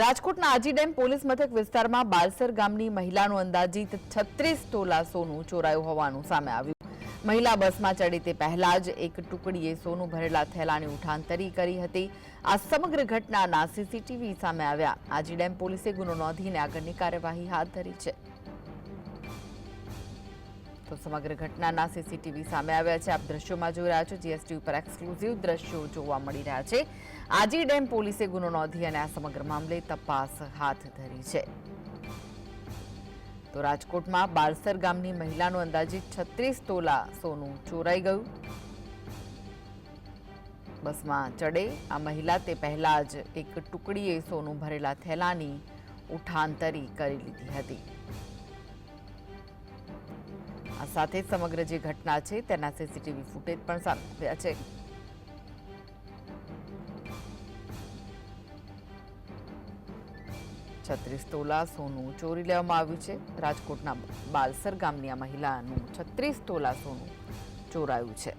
રાજકોટના Aji dam police મથક વિસ્તારમાં બાલસર ગામની મહિલાનું અંદાજીત છત્રીસ તોલા સોનું ચોરાયું હોવાનું સામે આવ્યું. મહિલા બસમાં ચડી તે પહેલા જ એક ટુકડીએ સોનું ભરેલા થેલાની ઉઠાંતરી કરી હતી. આ સમગ્ર ઘટનાના સીસીટીવી સામે આવ્યા. આજી ડેમ પોલીસે ગુનો નોંધીને આગળની કાર્યવાહી હાથ ધરી છે. તો સમગ્ર ઘટનાના સીસીટીવી સામે આવ્યા છે. આપ દ્રશ્યોમાં જોઈ રહ્યા છો જીએસટી ઉપર એક્સક્લુઝિવ દ્રશ્યો જોવા મળી રહ્યા છે. આજી ડેમ પોલીસે ગુનો નોંધી અને આ સમગ્ર મામલે તપાસ હાથ ધરી છે. તો રાજકોટમાં બાલસર ગામની મહિલાનું અંદાજિત છત્રીસ તોલા સોનું ચોરાઈ ગયું. બસમાં ચડે. આ મહિલા તે પહેલા જ એક ટુકડીએ સોનું ભરેલા થેલાની ઉઠાંતરી કરી લીધી હતી. આ સાથે સમગ્ર જે ઘટના છે તેના સીસીટીવી ફૂટેજ પણ સામે આવ્યા છે. છત્રીસ તોલા સોનું ચોરી લેવામાં આવ્યું છે. રાજકોટના બાલસર ગામની આ મહિલાનું છત્રીસ તોલા સોનું ચોરાયું છે.